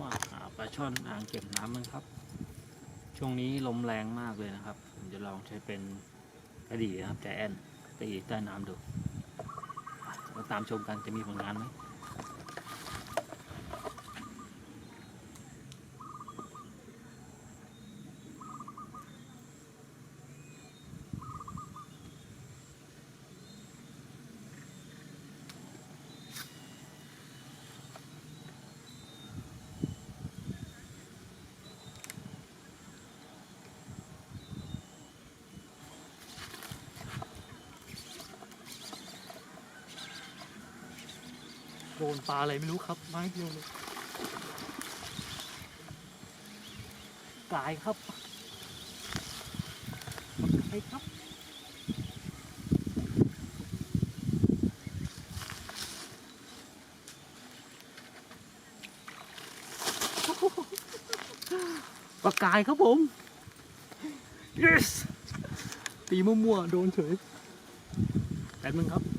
มาหาปลาช่อนอ่างเก็บน้ำมันครับ ช่วงนี้ลมแรงมากเลยนะครับ ผมจะลองใช้เป็นกระดี่นะครับแจแอนตีใต้น้ำดูมาตามชมกันจะมีผลงานไหม โดนปลาอะไรไม่รู้ครับไม้เดียวเลยกายครับกายครับปลากายครับผม yes ตีมั่วๆโดนเฉยแป๊บนึงครับ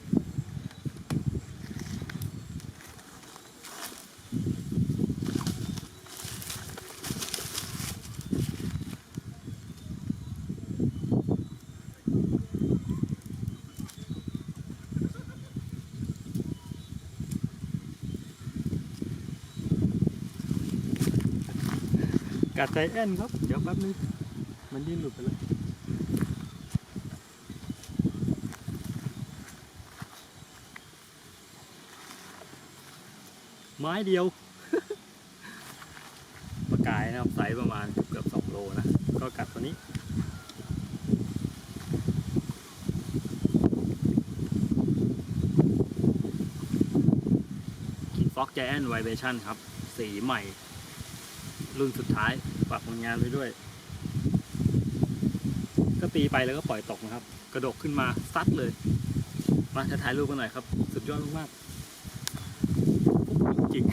กัดใจแอนครับ เดี๋ยวแป๊บนึง มันดิ้นหลุดไปแล้วไม้เดียวปลากายนะครับไซส์ประมาณเกือบสองโลนะ ก็กัดตัวนี้กินฟ็อกแจแอนไวเบชั่นครับ สีใหม่ รุ่นสุดท้ายฝากผลงานไว้ด้วย ก็ตีไปแล้วก็ปล่อยตกนะครับ กระดกขึ้นมาซัดเลยมาถ่ายรูปกันหน่อยครับ สุดยอดมากๆจริง